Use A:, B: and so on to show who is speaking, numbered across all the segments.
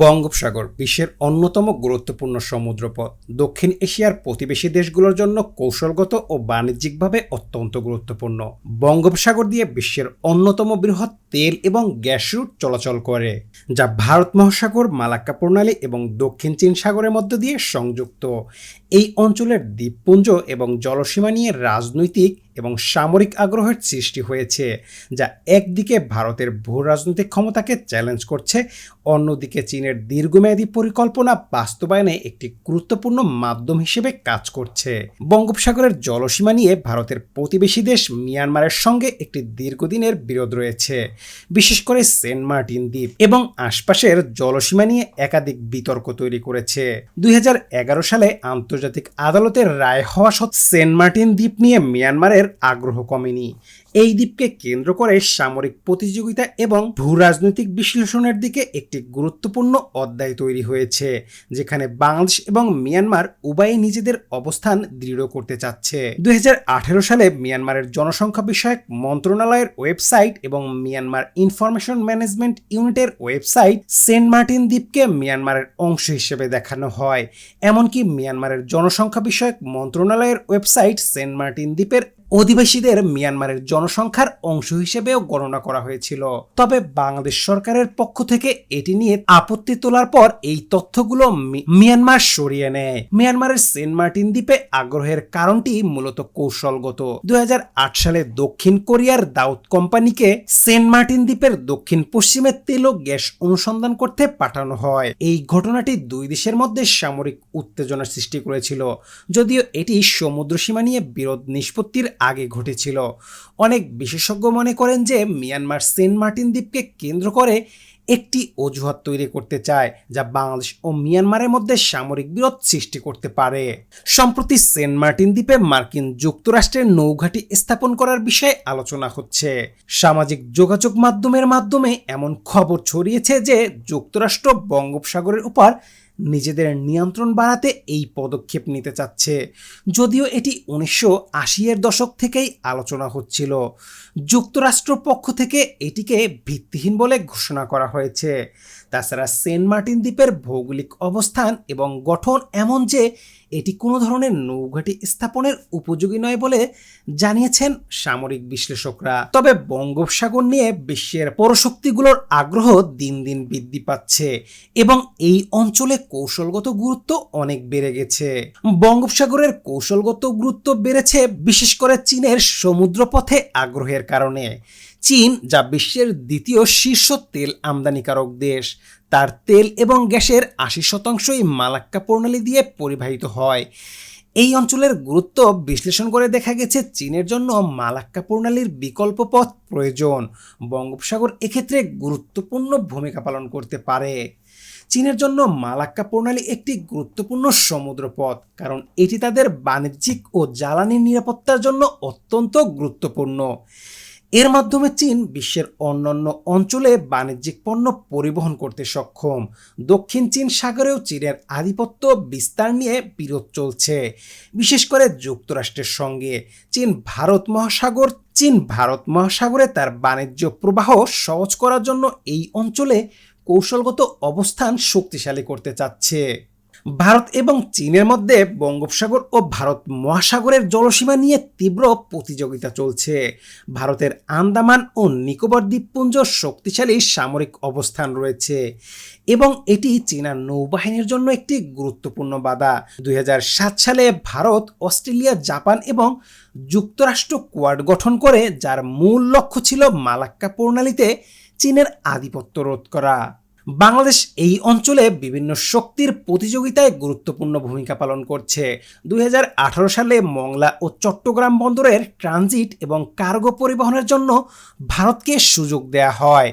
A: বঙ্গোপসাগর বিশ্বের অন্যতম গুরুত্বপূর্ণ সমুদ্রপথ। দক্ষিণ এশিয়ার প্রতিবেশী দেশগুলোর জন্য কৌশলগত ও বাণিজ্যিকভাবে অত্যন্ত গুরুত্বপূর্ণ। বঙ্গোপসাগর দিয়ে বিশ্বের অন্যতম বৃহৎ তেল এবং গ্যাস রুট চলাচল করে, যা ভারত মহাসাগর, মালাক্কা প্রণালী এবং দক্ষিণ চীন সাগরের মধ্য দিয়ে সংযুক্ত। এই অঞ্চলের দ্বীপপুঞ্জ এবং জলসীমা নিয়ে রাজনৈতিক এবং সামরিক আগ্রহের সৃষ্টি হয়েছে, যা একদিকে ভারতের ভূ রাজনৈতিক ক্ষমতাকে চ্যালেঞ্জ করছে, অন্যদিকে চীনের দীর্ঘমেয়াদী পরিকল্পনা বাস্তবায়নে একটি গুরুত্বপূর্ণ মাধ্যম হিসেবে কাজ করছে। বঙ্গোপসাগরের জলসীমা নিয়ে ভারতের প্রতিবেশী দেশ মিয়ানমারের সঙ্গে একটি দীর্ঘদিনের বিরোধ রয়েছে, বিশেষ করে সেন্ট মার্টিন দ্বীপ এবং আশপাশের জলসীমা নিয়ে একাধিক বিতর্ক তৈরি করেছে। দুই হাজার এগারো সালে আন্তর্জাতিক আদালতের রায় হওয়া সত্ত্বেও সেন্ট মার্টিন দ্বীপ নিয়ে মিয়ানমারের আগ্রহ কমেনি। এই দ্বীপকে কেন্দ্র করে সামরিক প্রতিযোগিতা এবং ভূ রাজনৈতিক বিশ্লেষণের দিকে একটি গুরুত্বপূর্ণ অধ্যায় তৈরি হয়েছে, যেখানে বাংলাদেশ এবং মিয়ানমার উভয়ই নিজেদের অবস্থান দৃঢ় করতে চাচ্ছে। দুই সালে মিয়ানমারের জনসংখ্যা বিষয়ক মন্ত্রণালয়ের ওয়েবসাইট এবং মিয়ানমার ইনফরমেশন ম্যানেজমেন্ট ইউনিটের ওয়েবসাইট সেন্ট মার্টিন দ্বীপকে মিয়ানমারের অংশ হিসেবে দেখানো হয়। এমনকি মিয়ানমারের জনসংখ্যা বিষয়ক মন্ত্রণালয়ের ওয়েবসাইট সেন্ট মার্টিন দ্বীপের অধিবাসীদের মিয়ানমারের জনসংখ্যার অংশ হিসেবেও গণনা করা হয়েছিল। তবে বাংলাদেশ সরকারের পক্ষ থেকে এটি নিয়ে আপত্তি তোলার পর এই তথ্যগুলো মিয়ানমার সরিয়ে নেয়। মিয়ানমারের সেন্ট মার্টিন দ্বীপে আগ্রহের কারণটি মূলত কৌশলগত। দুই হাজার আট সালে দক্ষিণ কোরিয়ার দাউদ কোম্পানিকে সেন্ট মার্টিন দ্বীপের দক্ষিণ পশ্চিমে তেল ও গ্যাস অনুসন্ধান করতে পাঠানো হয়। এই ঘটনাটি দুই দেশের মধ্যে সামরিক উত্তেজনা সৃষ্টি করেছিল। যদিও এটি সমুদ্র সীমা নিয়ে বিরোধ নিষ্পত্তির আগে ঘটেছিল। অনেক বিশেষজ্ঞ মনে করেন যে মিয়ানমার সেন্ট মার্টিন দ্বীপকে কেন্দ্র করে একটি অজুহাত তৈরি করতে চায়, যা বাংলাদেশ ও মিয়ানমারের মধ্যে সামরিক বিরোধ সৃষ্টি করতে পারে। সম্প্রতি সেন্ট মার্টিন দ্বীপে মার্কিন যুক্তরাষ্ট্রের নৌঘাটি স্থাপন করার বিষয়ে আলোচনা হচ্ছে। সামাজিক যোগাযোগ মাধ্যমের মাধ্যমে এমন খবর ছড়িয়েছে যে যুক্তরাষ্ট্র বঙ্গোপসাগরের উপর নিজেদের নিয়ন্ত্রণ বাড়াতে এই পদক্ষেপ নিতে চাচ্ছে। যদিও এটি উনিশশো আশিয়ের দশক থেকেই আলোচনা হচ্ছিল। যুক্তরাষ্ট্র পক্ষ থেকে এটিকে ভিত্তিহীন বলে ঘোষণা করা হয়েছে। তাছাড়া সেন্ট মার্টিন দ্বীপের ভৌগোলিক অবস্থান এবং গঠন এমন যে এটি কোনো ধরনের নৌঘাটি স্থাপনের উপযোগী নয় বলে জানিয়েছেন সামরিক বিশ্লেষকরা। তবে বঙ্গোপসাগর নিয়ে বিশ্বের পরশক্তিগুলোর আগ্রহ দিন দিন বৃদ্ধি পাচ্ছে এবং এই অঞ্চলে কৌশলগত গুরুত্ব অনেক বেড়ে গেছে। বঙ্গোপসাগরের কৌশলগত গুরুত্ব বেড়েছে বিশেষ করে চীনের সমুদ্রপথে আগ্রহের কারণে। চীন, যা বিশ্বের দ্বিতীয় শীর্ষ তেল আমদানিকারক দেশ। তার তেল এবং গ্যাসের আশি শতাংশই মালাক্কা প্রণালী দিয়ে পরিবাহিত হয়। এই অঞ্চলের গুরুত্ব বিশ্লেষণ করে দেখা গেছে চীনের জন্য মালাক্কা প্রণালীর বিকল্প পথ প্রয়োজন। বঙ্গোপসাগর এক্ষেত্রে গুরুত্বপূর্ণ ভূমিকা পালন করতে পারে। চীনের জন্য মালাক্কা প্রণালী একটি গুরুত্বপূর্ণ সমুদ্র পথ, কারণ এটি তাদের বাণিজ্যিক ও জ্বালানি নিরাপত্তার জন্য অত্যন্ত গুরুত্বপূর্ণ। এর মাধ্যমে চীন বিশ্বের অন্যান্য অঞ্চলে বাণিজ্যিক পণ্য পরিবহন করতে সক্ষম। দক্ষিণ চীন সাগরেও চীনের আধিপত্য বিস্তার নিয়ে বিরোধ চলছে। বিশেষ করে যুক্তরাষ্ট্রের সঙ্গে চীন ভারত মহাসাগর, চীন ভারত মহাসাগরে তার বাণিজ্য প্রবাহ সহজ করার জন্য এই অঞ্চলে কৌশলগত অবস্থান শক্তিশালী করতে চাচ্ছে। ভারত এবং চীনের মধ্যে বঙ্গোপসাগর ও ভারত মহাসাগরের জলসীমা নিয়ে তীব্র প্রতিযোগিতা চলছে। ভারতের আন্দামান ও নিকোবর দ্বীপপুঞ্জ শক্তিশালী সামরিক অবস্থান রয়েছে এবং এটি চীনা নৌবাহিনীর জন্য একটি গুরুত্বপূর্ণ বাধা। দুই হাজার সাত সালে ভারত, অস্ট্রেলিয়া, জাপান এবং যুক্তরাষ্ট্র কোয়াড গঠন করে, যার মূল লক্ষ্য ছিল মালাক্কা প্রণালীতে চীনের আধিপত্য রোধ করা। বাংলাদেশ এই অঞ্চলে বিভিন্ন শক্তির প্রতিযোগিতায় গুরুত্বপূর্ণ ভূমিকা পালন করছে। দুই হাজার আঠারো সালে মংলা ও চট্টগ্রাম বন্দরের ট্রানজিট এবং কার্গো পরিবহনের জন্য ভারতকে সুযোগ দেয়া হয়।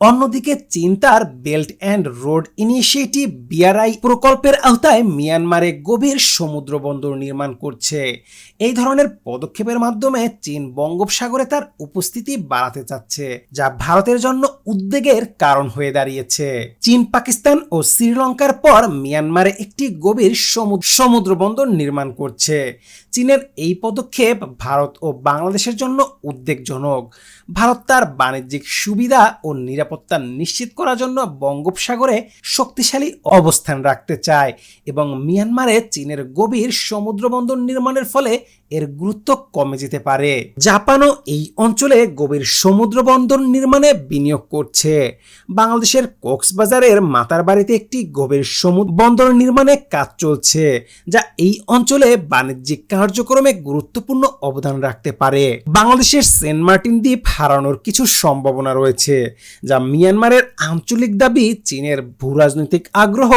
A: অন্যদিকে চীন তার belt and road initiative BRI প্রকল্পের আওতায় মিয়ানমারে গভীর সমুদ্র বন্দর নির্মাণ করছে। এই ধরনের পদক্ষেপের মাধ্যমে চীন বঙ্গোপসাগরে তার উপস্থিতি বাড়াতে চাচ্ছে, যা ভারতের জন্য উদ্বেগের কারণ হয়ে দাঁড়িয়েছে। চীন, পাকিস্তান ও শ্রীলঙ্কার পর মিয়ানমারে একটি গভীর সমুদ্র বন্দর নির্মাণ করছে। চীনের এই পদক্ষেপ ভারত ও বাংলাদেশের জন্য উদ্বেগজনক। ভারত তার বাণিজ্যিক সুবিধা ও নিরাপত্তা নিরাপত্তা নিশ্চিত করার জন্য বঙ্গোপসাগরে শক্তিশালী অবস্থান রাখতে চায় এবং মিয়ানমারে চীনের গভীর সমুদ্রবন্দর নির্মাণের ফলে এর গুরুত্ব কমে যেতে পারে। জাপানও এই অঞ্চলে গভীর সমুদ্র বন্দর নির্মাণে বিনিয়োগ করছে। বাংলাদেশের কক্সবাজারের মাতার বাড়িতে একটি গভীর সমুদ্র বন্দর নির্মাণে কাজ চলছে, যা এই অঞ্চলে বাণিজ্যিক কার্যক্রমে গুরুত্বপূর্ণ অবদান রাখতে পারে। বাংলাদেশের সেন্ট মার্টিন দ্বীপ হারানোর কিছু সম্ভাবনা রয়েছে, যা মিয়ানমারের আঞ্চলিক দাবি, চীনের ভূরাজনৈতিক আগ্রহ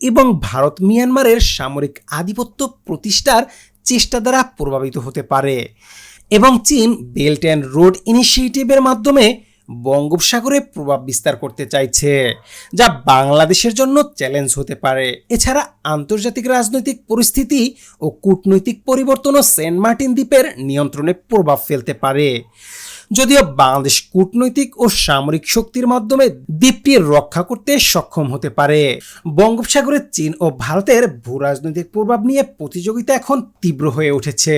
A: এবং ভারত মিয়ানমারের সামরিক আধিপত্য প্রতিষ্ঠার চেষ্টা দ্বারা প্রভাবিত হতে পারে। এবং চীন বেল্ট অ্যান্ড রোড ইনিশিয়েটিভের মাধ্যমে বঙ্গোপসাগরে প্রভাব বিস্তার করতে চাইছে, যা বাংলাদেশের জন্য চ্যালেঞ্জ হতে পারে। এছাড়া আন্তর্জাতিক রাজনৈতিক পরিস্থিতি ও কূটনৈতিক পরিবর্তনও সেন্ট মার্টিন দ্বীপের নিয়ন্ত্রণে প্রভাব ফেলতে পারে। যদিও বাংলাদেশ কূটনৈতিক ও সামরিক শক্তির মাধ্যমে দ্বীপটি রক্ষা করতে সক্ষম হতে পারে। বঙ্গোপসাগরে চীন ও ভারতের ভূরাজনৈতিক প্রভাব নিয়ে প্রতিযোগিতা এখন তীব্র হয়ে উঠেছে।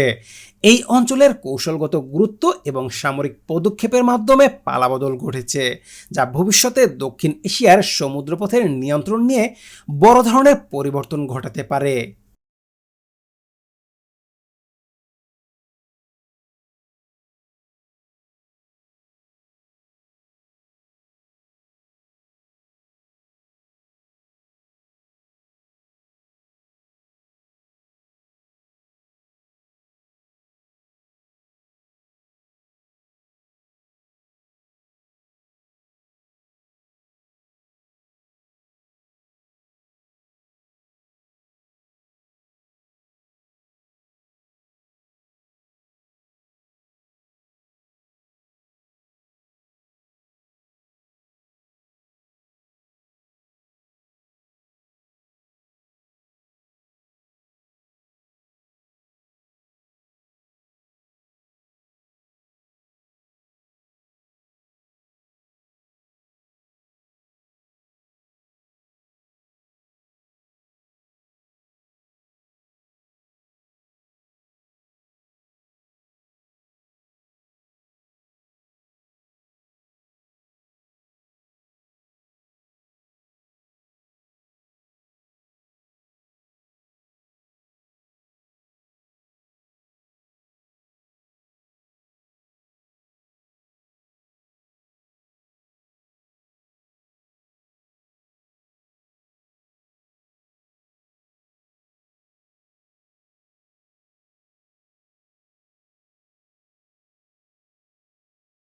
A: এই অঞ্চলের কৌশলগত গুরুত্ব এবং সামরিক পদক্ষেপের মাধ্যমে পালাবদল ঘটেছে, যা ভবিষ্যতে দক্ষিণ এশিয়ার সমুদ্রপথের নিয়ন্ত্রণ নিয়ে বড় ধরনের পরিবর্তন ঘটাতে পারে।